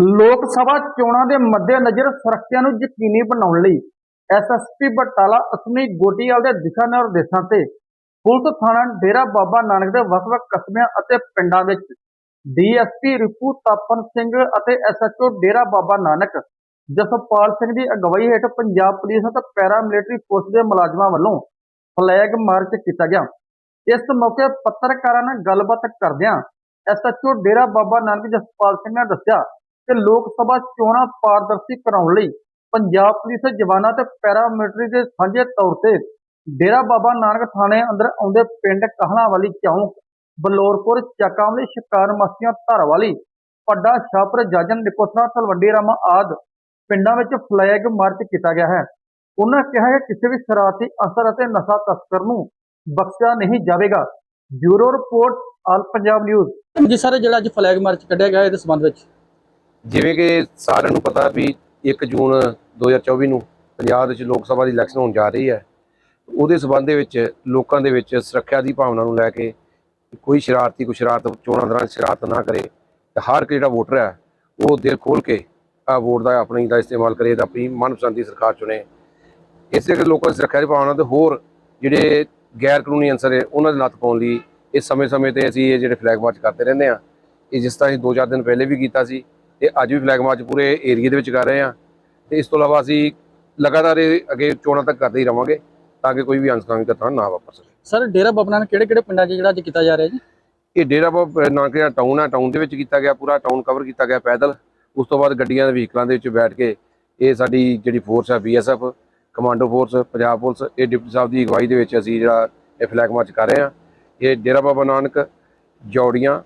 ਲੋਕ ਸਭਾ ਚੋਣਾਂ ਦੇ ਮੱਦੇਨਜ਼ਰ ਸੁਰੱਖਿਆ ਨੂੰ ਯਕੀਨੀ ਬਣਾਉਣ ਲਈ ਐਸਐਸਪੀ ਬਟਾਲਾ, ਅਸਮੀ ਗੋਟੀਵਾਲ ਦੇ ਦਿਸ਼ਾ ਨਿਰਦੇਸ਼ਾਂ ਤੇ ਪੁਲਿਸ ਥਾਣਾ ਡੇਰਾ ਬਾਬਾ ਨਾਨਕ ਦੇ ਵੱਖ-ਵੱਖ ਕਸਬਿਆਂ ਅਤੇ ਪਿੰਡਾਂ ਵਿੱਚ ਡੀਐਸਪੀ ਰਿਪੂ ਤਾਪਨ ਸਿੰਘ ਅਤੇ ਐਸਐਚਓ ਡੇਰਾ ਬਾਬਾ ਨਾਨਕ, ਜਸਪਾਲ ਸਿੰਘ ਦੀ ਅਗਵਾਈ ਹੇਠ ਪੰਜਾਬ ਪੁਲਿਸ ਅਤੇ ਪੈਰਾ ਮਿਲਟਰੀ ਫੋਰਸ ਦੇ ਮੁਲਾਜ਼ਮਾਂ ਵੱਲੋਂ ਫਲੈਗ ਮਾਰਚ ਕੀਤਾ ਗਿਆ। ਇਸ ਮੌਕੇ ਪੱਤਰਕਾਰਾਂ ਨਾਲ ਗੱਲਬਾਤ ਕਰਦਿਆਂ ਐਸਐਚਓ ਡੇਰਾ ਬਾਬਾ ਨਾਨਕ ਜਸਪਾਲ ਸਿੰਘ ਨੇ ਦੱਸਿਆ ਕਿ ਲੋਕ ਸਭਾ ਚੋਣਾਂ ਪਾਰਦਰਸ਼ੀ ਕਰਾਉਣ ਲਈ ਪੰਜਾਬ ਪੁਲਿਸ ਜਵਾਨਾਂ ਤੇ ਪੈਰਾ ਦੇ ਸਾਂਝੇ ਤੌਰ ਤੇ ਡੇਰਾ ਬਾਬਾ ਨਾਨਕ ਥਾਣੇ ਅੰਦਰ ਆਉਂਦੇ ਪਿੰਡ ਕਹਣਾ ਵਾਲੀ ਚੌਂਕ, ਬਲੌਰਪੁਰ, ਚੱਕਾਂਵਲੀ ਸ਼ਿਕਾਰ ਮਸਤੀਆਂ ਧਾਰਵਾਲੀ ਪੱਡਾ ਸ਼ਾਹਪੁਰ ਜਾਜਨ, ਨਿਕੋਸਰਾ, ਤਲਵੰਡੀ, ਰਾਮਾ ਆਦ ਪਿੰਡਾਂ ਵਿੱਚ ਫਲੈਗ ਮਾਰਚ ਕੀਤਾ ਗਿਆ ਹੈ। ਉਹਨਾਂ ਕਿਹਾ ਕਿ ਕਿਸੇ ਵੀ ਸ਼ਰਾਰਤੀ ਅਸਰ ਅਤੇ ਨਸ਼ਾ ਤਸਕਰ ਨੂੰ ਬਖਸ਼ਿਆ ਨਹੀਂ ਜਾਵੇਗਾ। Bureau report, all Punjab news. ਜੀ ਸਰ, ਜਿਹੜਾ ਅੱਜ ਫਲੈਗ ਮਾਰਚ ਕੱਢਿਆ ਗਿਆ ਇਹਦੇ ਸੰਬੰਧ ਵਿੱਚ। ਜਿਵੇਂ ਕਿ ਸਾਰਿਆਂ ਨੂੰ ਪਤਾ ਵੀ 1 ਜੂਨ 2024 ਨੂੰ ਪੰਜਾਬ ਵਿੱਚ ਲੋਕ ਸਭਾ ਦੀ ਇਲੈਕਸ਼ਨ ਹੋਣ ਜਾ ਰਹੀ ਹੈ। ਉਹਦੇ ਸਬੰਧ ਦੇ ਵਿੱਚ ਲੋਕਾਂ ਦੇ ਵਿੱਚ ਸੁਰੱਖਿਆ ਦੀ ਭਾਵਨਾ ਨੂੰ ਲੈ ਕੇ ਕੋਈ ਸ਼ਰਾਰਤੀ, ਕੋਈ ਸ਼ਰਾਰਤ, ਚੋਣਾਂ ਦੌਰਾਨ ਸ਼ਰਾਰਤ ਨਾ ਕਰੇ ਤੇ ਹਰ ਇੱਕ ਜਿਹੜਾ ਵੋਟਰ ਹੈ, ਉਹ ਦਿਲ ਖੋਲ ਕੇ ਆ ਵੋਟ ਦਾ ਆਪਣੀ ਦਾ ਇਸਤੇਮਾਲ ਕਰੇ ਤੇ ਆਪਣੀ ਮਨਪਸੰਦ ਦੀ ਸਰਕਾਰ ਚੁਣੇ। ਇਸੇ ਕਰਕੇ ਲੋਕਾਂ ਦੀ ਸੁਰੱਖਿਆ ਦੀ ਭਾਵਨਾ ਤੇ ਹੋਰ ਜਿਹੜੇ ਗੈਰ ਕਾਨੂੰਨੀ ਅੰਸਰ ਹੈ, ਉਹਨਾਂ ਦੇ ਨੱਥ ਪਾਉਣ ਲਈ ਇਸ ਸਮੇਂ-ਸਮੇਂ ਤੇ ਅਸੀਂ ਇਹ ਜਿਹੜੇ ਫਲੈਗ ਮਾਰਚ ਕਰਦੇ ਰਹਿੰਦੇ ਆ ਇਹ ਜਿਸ ਤਰ੍ਹਾਂ ਅਸੀਂ 2-4 ਦਿਨ ਪਹਿਲੇ ਵੀ ਕੀਤਾ ਸੀ ਤੇ ਅੱਜ ਵੀ ਫਲੈਗ ਮਾਰਚ ਪੂਰੇ ਏਰੀਆ ਦੇ ਵਿੱਚ ਕਰ ਰਹੇ ਆ ਤੇ ਇਸ ਤੋਂ ਇਲਾਵਾ ਅਸੀਂ ਲਗਾਤਾਰ ਇਹ ਅੱਗੇ ਚੋਣਾਂ ਤੱਕ ਕਰਦੇ ਹੀ ਰਵਾਂਗੇ ਤਾਂ ਕਿ ਕੋਈ ਵੀ ਅਨਸਕਾਮੀ ਘਟਨਾ ਨਾ ਵਾਪਰ ਸਕੇ। ਸਰ ਡੇਰਾ ਬਾਬਾ ਨਾਨਕ ਕਿਹੜੇ ਕਿਹੜੇ ਪਿੰਡਾਂ 'ਚ ਜਿਹੜਾ ਅੱਜ ਕੀਤਾ ਜਾ ਰਿਹਾ ਜੀ? ਇਹ ਡੇਰਾ ਬਾਬਾ ਨਾਨਕ ਦਾ ਟਾਊਨ ਹੈ ਟਾਊਨ ਦੇ ਵਿੱਚ ਕੀਤਾ ਗਿਆ ਪੂਰਾ ਟਾਊਨ ਕਵਰ ਕੀਤਾ ਗਿਆ ਪੈਦਲ। ਉਸ ਤੋਂ ਬਾਅਦ ਗੱਡੀਆਂ ਦੇ ਵਹੀਕਲਾਂ ਦੇ ਵਿੱਚ ਬੈਠ ਕੇ ਇਹ ਸਾਡੀ ਜਿਹੜੀ ਫੋਰਸ ਹੈ BSF commando force Punjab police ਇਹ ਡਿਪਟੀ ਸਾਹਿਬ ਦੀ ਅਗਵਾਈ ਦੇ ਵਿੱਚ ਅਸੀਂ ਜਿਹੜਾ ਇਹ ਫਲੈਗ ਮਾਰਚ ਕਰ ਰਹੇ ਹਾਂ। ਇਹ ਡੇਰਾ ਬਾਬਾ ਨਾਨਕ ਜੌੜੀਆਂ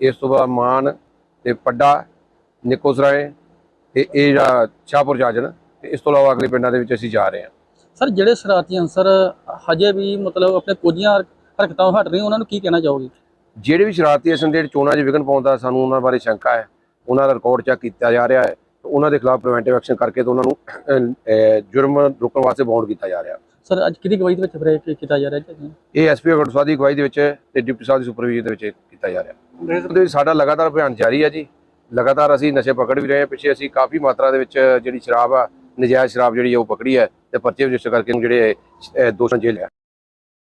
ਇਸ ਤੋਂ ਬਾਅਦ ਮਾਨ ਤੇ ਪੱਡਾ ਨਿਕੋਸਰਾਏ ਤੇ ਇਹ ਜਿਹੜਾ ਸ਼ਾਹਪੁਰ ਜਾਜਨ ਤੇ ਇਸ ਤੋਂ ਇਲਾਵਾ ਅਗਲੇ ਪਿੰਡਾਂ ਦੇ ਵਿੱਚ ਅਸੀਂ ਜਾ ਰਹੇ ਹਾਂ। ਸਰ ਜਿਹੜੇ ਸ਼ਰਾਰਤੀ ਅੰਸਰ ਹਜੇ ਵੀ ਮਤਲਬ ਆਪਣੇ ਕੋਝੀਆਂ ਹਰਕਤਾਂ ਹਟ ਰਹੇ ਉਹਨਾਂ ਨੂੰ ਕੀ ਕਹਿਣਾ ਚਾਹੋਗੇ? ਜਿਹੜੇ ਵੀ ਸ਼ਰਾਰਤੀ ਅਸਲ ਜਿਹੜੇ ਚੋਣਾਂ 'ਚ ਵਿਘਨ ਪਾਉਂਦਾ ਸਾਨੂੰ ਉਹਨਾਂ ਬਾਰੇ ਸ਼ੰਕਾ ਹੈ ਉਹਨਾਂ ਦਾ ਰਿਕਾਰਡ ਚੈੱਕ ਕੀਤਾ ਜਾ ਰਿਹਾ ਹੈ ਉਹਨਾਂ ਦੇ ਖਿਲਾਫ ਪ੍ਰੀਵੈਂਟਿਵ ਐਕਸ਼ਨ ਕਰਕੇ ਤੇ ਉਹਨਾਂ ਨੂੰ ਜੁਰਮ ਰੋਕਣ ਵਾਸਤੇ ਬਾਉਂਡ ਕੀਤਾ ਜਾ ਰਿਹਾ। ਸਰ ਅੱਜ ਕਿਹਦੀ ਗਵਾਹੀ ਦੇ ਵਿੱਚ ਫਲੈਗ ਕੀਤਾ ਜਾ ਰਿਹਾ ਜੀ? ਇਹ ਐਸਪੀ ਗੜਸਵਾ ਦੀ ਅਗਵਾਈ ਦੇ ਵਿੱਚ ਤੇ ਡਿਪਟੀ ਸਾਹਿਬ ਦੀ ਸੁਪਰਵਿਜ਼ਨ ਦੇ ਵਿੱਚ ਕੀਤਾ ਜਾ ਰਿਹਾ। ਸਾਡਾ ਲਗਾਤਾਰ ਅਭਿਆਨ ਜਾਰੀ ਹੈ ਜੀ। ਲਗਾਤਾਰ ਅਸੀਂ ਨਸ਼ੇ ਪਕੜ ਵੀ ਰਹੇ ਹਾਂ। ਪਿੱਛੇ ਅਸੀਂ ਕਾਫੀ ਮਾਤਰਾ ਦੇ ਵਿੱਚ ਜਿਹੜੀ ਸ਼ਰਾਬ ਆ, ਨਜਾਇਜ਼ ਸ਼ਰਾਬ ਜਿਹੜੀ ਆ, ਉਹ ਪਕੜੀ ਹੈ ਤੇ ਪਰਚੇ ਰਜਿਸਟਰ ਕਰਕੇ ਜਿਹੜੇ ਦੋਸ਼ਾਂ ਜੇਲ੍ਹ ਹੈ